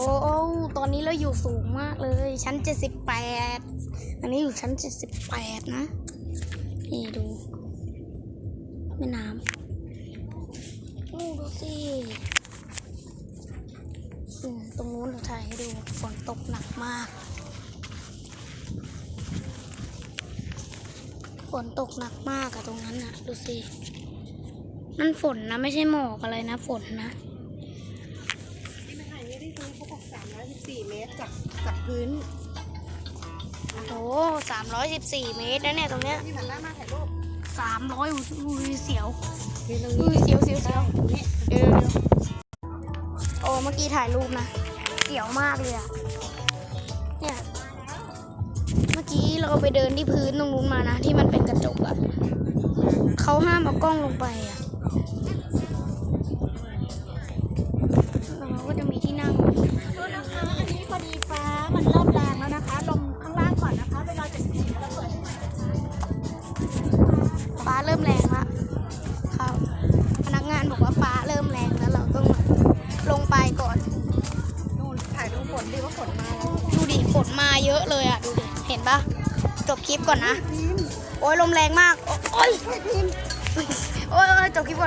โอ้ตอนนี้เราอยู่สูงมากเลย ชั้นเจ็ดสิบแปดอันนี้อยู่ชั้นเจ็ดสิบแปดนะ นี่ดูแม่น้ำอู้ดูสิตรงนู้นเราถ่ายให้ดู ฝนตกหนักมาก ฝนตกหนักมากอะตรงนั้นน่ะดูสินั่นฝนนะ ไม่ใช่หมอกอะไรนะ ฝนนะ 314 เมตรจากจากพื้นโอ้สามร้อยสิบสี่เมตรนะเนี่ยตรงเนี้ยที่หันหน้ามาถ่ายรูปสามร้อยอุ้ยเสียว นี่ตรงอุ้นี้ยเสียวเสียวเสียวนี่เดี๋ยวเดี๋ยวเดี๋ยวโอ้เมื่อกี้ถ่ายรูปนะ เสียวมากเลยอะเนี่ย เมื่อกี้เราไปเดินที่พื้นตรงนู้นมานะ ที่มันเป็นกระจกอะเขาห้ามเอากล้องลงไปอะ ฟ้าเริ่มแรงละครับพนักงานบอกว่าฟ้าเริ่มแรงแล้วเราต้องลงไปก่อนดูถ่ายดูฝนดิว่าฝนมาแล้วดูดิฝนมาเยอะเลยอะดูดิเห็นปะจบคลิปก่อนนะ โอ้ยลมแรงมาก โอ้ยโอ้ยโอ้ยโอ้ยจบคลิปก่อน